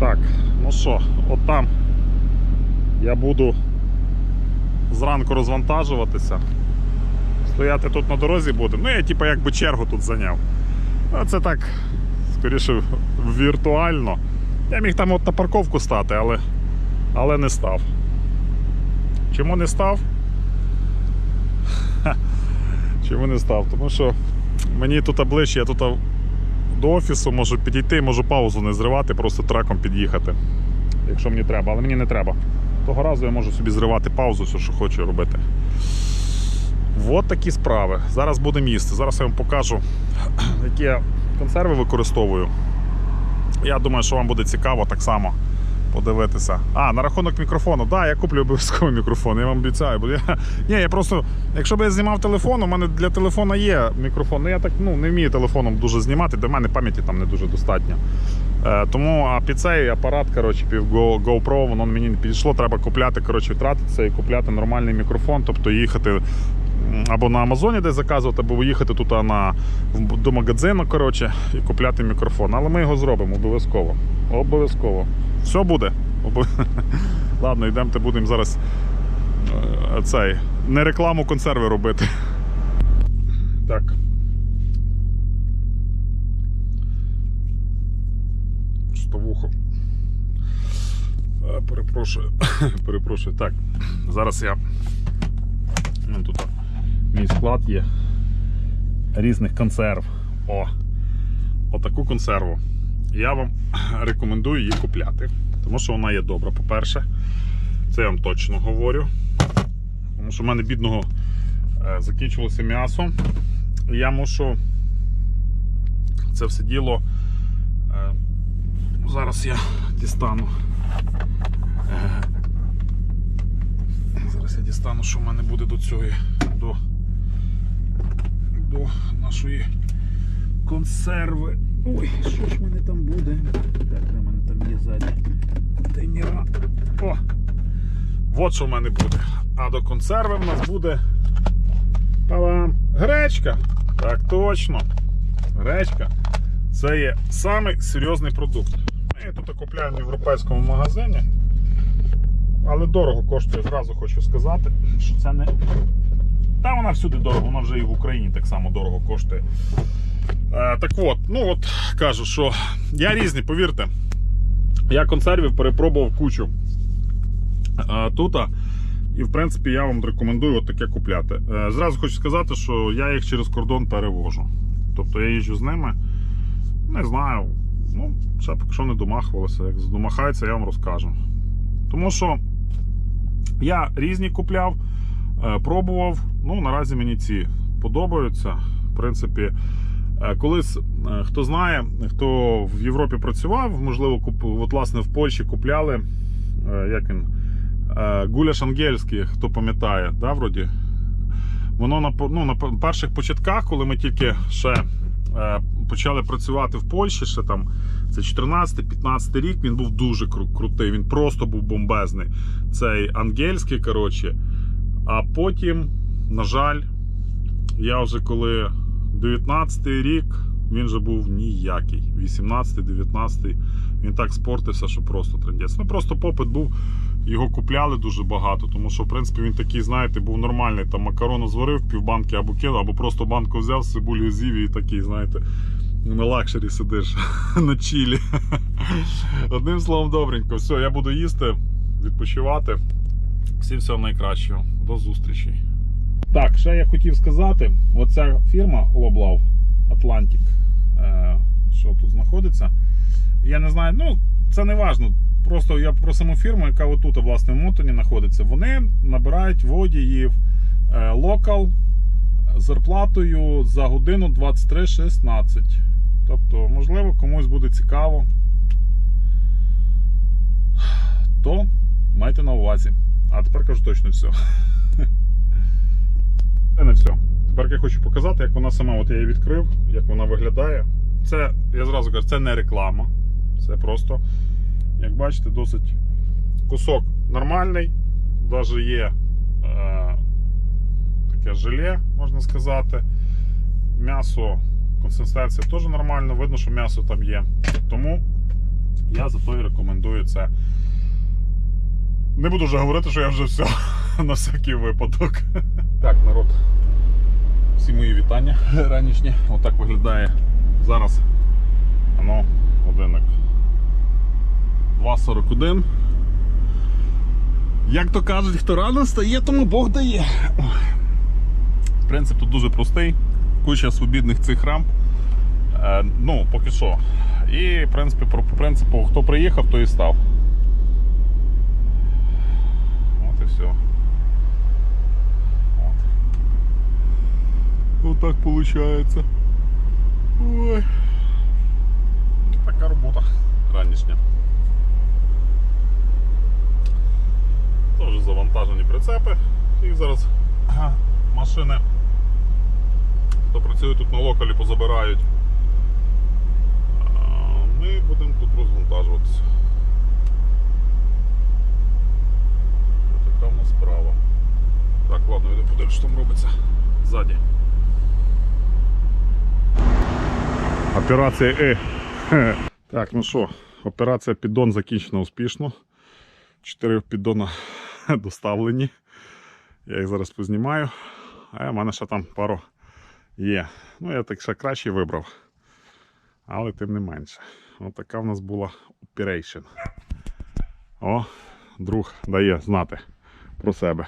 Так, ну що, от там я буду зранку розвантажуватися. Стояти тут на дорозі буду. Ну, я типу якби чергу тут зайняв. Це так, скоріше, віртуально. Я міг там от на парковку стати, але, але не став. Чому не став? Чому не став? Тому що мені тут ближче, я тут до офісу можу підійти, можу паузу не зривати, просто треком під'їхати. Якщо мені треба, але мені не треба. Того разу я можу собі зривати паузу, все, що хочу робити. От такі справи. Зараз будемо їсти. Зараз я вам покажу, які я консерви використовую. Я думаю, що вам буде цікаво так само подивитися. А, на рахунок мікрофону. Так, да, я куплю обов'язково мікрофон, я вам обіцяю. Бо я... Ні, я просто, якщо б я знімав телефон, у мене для телефона є мікрофон. Ну я так ну, не вмію телефоном дуже знімати, до мене пам'яті там не дуже достатньо. Е, тому а під цей апарат, коротше, пів GoPro, воно мені не підійшло. Треба купляти, коротше, втратитися і купляти нормальний мікрофон, тобто їхати або на Амазоні десь заказувати, або їхати тут на, до магазину, коротше, і купляти мікрофон. Але ми його зробимо обов'язково. Обов'язково. Все буде. Обов- Ладно, йдемте, будемо зараз е, цей, не рекламу консерви робити. Так. Штовухо. Е, Перепрошую. Перепрошую. Так. Зараз я. Ну, тут мій склад є різних консерв. О! Отаку консерву. Я вам рекомендую її купляти. Тому що вона є добра, по-перше. Це я вам точно говорю. Тому що в мене бідного е, закінчилося м'ясо. Я мушу це все діло. е, Зараз я дістану. Е, Зараз я дістану, що в мене буде до цього нашої консерви. Ой, що ж в мене там буде? Так, де в мене там є ззаді. Тайніра. О! От що в мене буде. А до консерви в нас буде. Та-дам! Гречка. Так точно. Гречка. Це є самий серйозний продукт. Я тут купляю в європейському магазині. Але дорого коштує, зразу хочу сказати, що це не. Та вона всюди дорого, вона вже і в Україні так само дорого коштує. Е, так от, ну от кажу, що я різні, повірте. Я консервів перепробував кучу е, тут. І в принципі я вам рекомендую таке купляти. Е, зразу хочу сказати, що я їх через кордон перевожу. Тобто я їжджу з ними. Не знаю. Ну, ще поки що не домахувалося. Як домахається, я вам розкажу. Тому що я різні купляв, пробував. Ну, наразі мені ці подобаються. В принципі, е, колись, е, хто знає, хто в Європі працював, можливо, куп... от, власне, в Польщі купляли. е, Як він? Е, Гуляш ангельський, хто пам'ятає, да, вроді? Воно на, ну, на перших початках, коли ми тільки ще е, почали працювати в Польщі, ще там це 14-15 рік, він був дуже кру- крутий, він просто був бомбезний. Цей ангельський, коротше. А потім, на жаль, я вже коли 19-й рік, він вже був ніякий. 18-19 він так спортився, що просто трендець. Ну просто попит був, його купляли дуже багато, тому що, в принципі, він такий, знаєте, був нормальний. Там макарону зварив, півбанки або кинув, або просто банку взяв, цибулю з'їв і такий, знаєте, на лакшері сидиш на чілі. Одним словом, добренько. Все, я буду їсти, відпочивати. Всім всього найкращого. До зустрічі. Так, ще я хотів сказати: оця фірма Лоблав Atlantic, е, що тут знаходиться. Я не знаю, ну це не важно. Просто я про саму фірму, яка отут, власне, в Мотоні знаходиться. Вони набирають водіїв е, локал з зарплатою за годину 23,16. Тобто, можливо, комусь буде цікаво. То майте на увазі. А тепер кажу точно все. Це не все. Тепер я хочу показати, як вона сама, от я її відкрив, як вона виглядає. Це, я зразу кажу, це не реклама. Це просто, як бачите, досить кусок нормальний. Навіть є е, таке желе, можна сказати. М'ясо, консистенція теж нормально, видно, що м'ясо там є. Тому Я зато і рекомендую це. Не буду вже говорити, що я вже все на всякий випадок. Так, народ. Всі мої вітання ранішні. Отак виглядає зараз. Ано, годинник. 2.41. Як то кажуть, хто рано стає, тому Бог дає. Принцип тут дуже простий. Куча свобідних цих рамп. Е, ну, поки що. І, в принципі, по принципу, хто приїхав, той і став. От і все. От. Отак виходить. Ой. Така робота ранішня. Теж завантажені прицепи. І зараз ага, машини, хто працює тут на локалі, позабирають. Ми будемо тут розвантажуватися. Така в нас справа. Так, ладно, йду подивлюсь, що там робиться ззаді. Операція Е. Так, ну що, операція піддон закінчена успішно. Чотири піддона доставлені. Я їх зараз познімаю. А в мене ще там пару є. Ну, я так ще краще вибрав. Але тим не менше. Ось така в нас була operation. О, друг дає знати про себе.